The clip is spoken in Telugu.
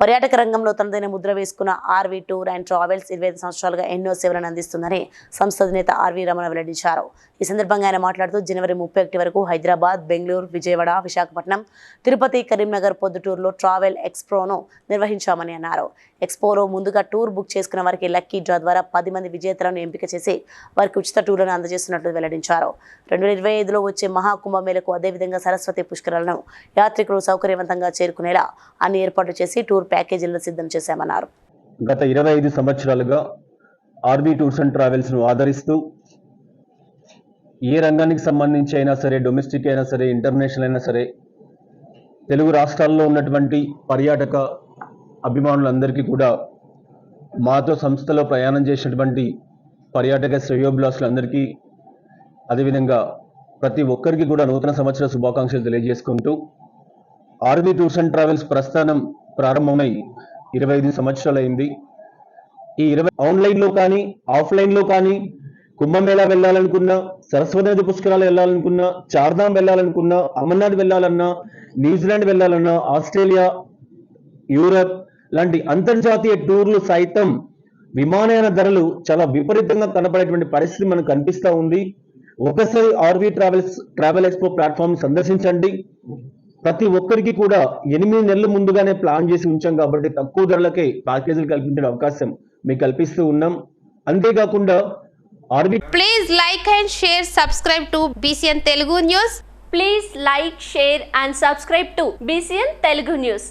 పర్యాటక రంగంలో తనదైన ముద్ర వేసుకున్న ఆర్వీ టూర్ అండ్ ట్రావెల్స్ ఇరవై ఐదు సంవత్సరాలుగా ఎన్నో సేవలను అందిస్తుందని సంస్థ అధినేత ఆర్వీ రమణ వెల్లడించారు. ఈ సందర్భంగా ఆయన మాట్లాడుతూ జనవరి ముప్పై ఒకటి వరకు హైదరాబాద్ బెంగళూరు విజయవాడ విశాఖపట్నం తిరుపతి కరీంనగర్ పొద్దుటూరులో ట్రావెల్ ఎక్స్ప్రోను నిర్వహించామని అన్నారు. ఎక్స్పోలో ముందుగా టూర్ బుక్ చేసుకున్న వారికి లక్కీ డ్రా ద్వారా పది మంది విజేతలను ఎంపిక చేసి వారికి ఉచిత టూర్లను అందజేస్తున్నట్లు వెల్లడించారు. రెండు వేల ఇరవై ఐదులో వచ్చే మహాకుంభమేళకు అదేవిధంగా సరస్వతి పుష్కరాలను యాత్రికులు సౌకర్యవంతంగా చేరుకునేలా అన్ని ఏర్పాట్లు చేసి టూర్ ప్యాకేజీలను సిద్ధం చేశామన్నారు. గత ఇరవై ఐదు సంవత్సరాలుగా ఆర్బీ టూర్స్ అండ్ ట్రావెల్స్ను ఆదరిస్తూ ఏ రంగానికి సంబంధించి అయినా సరే డొమెస్టిక్ అయినా సరే ఇంటర్నేషనల్ అయినా సరే తెలుగు రాష్ట్రాల్లో ఉన్నటువంటి పర్యాటక అభిమానులందరికీ కూడా మాతో సంస్థలో ప్రయాణం చేసినటువంటి పర్యాటక శ్రేయోభిలాసులందరికీ అదేవిధంగా ప్రతి ఒక్కరికి కూడా నూతన సంవత్సర శుభాకాంక్షలు తెలియజేసుకుంటూ ఆర్బీ టూర్స్ అండ్ ట్రావెల్స్ ప్రస్థానం ప్రారంభమై ఇరవై ఐదు సంవత్సరాలైంది. ఈ ఇరవై ఆన్లైన్లో కానీ ఆఫ్లైన్లో కానీ కుంభమేళా వెళ్ళాలనుకున్నా సరస్వతి నది పుష్కరాలు వెళ్ళాలనుకున్నా చార్ధాం వెళ్ళాలనుకున్నా అమర్నాథ్ వెళ్ళాలన్నా న్యూజిలాండ్ వెళ్ళాలన్నా ఆస్ట్రేలియా యూరప్ లాంటి అంతర్జాతీయ టూర్లు సైతం విమానయాన ధరలు చాలా విపరీతంగా కనపడేటువంటి పరిస్థితి మనకు కనిపిస్తూ ఉంది. ఒకసారి RV travels travel expo platform సందర్శించండి. ప్రతి ఒక్కరికి కూడా ఎనిమిది నెలల ముందుగానే ప్లాన్ చేసి ఉంచాం కాబట్టి తక్కువ ధరలకే ప్యాకేజీలు కల్పించే అవకాశం మీకు కల్పిస్తూ ఉన్నాం. అంతేకాకుండా please like and share subscribe to BCN Telugu news please like share and subscribe to BCN Telugu news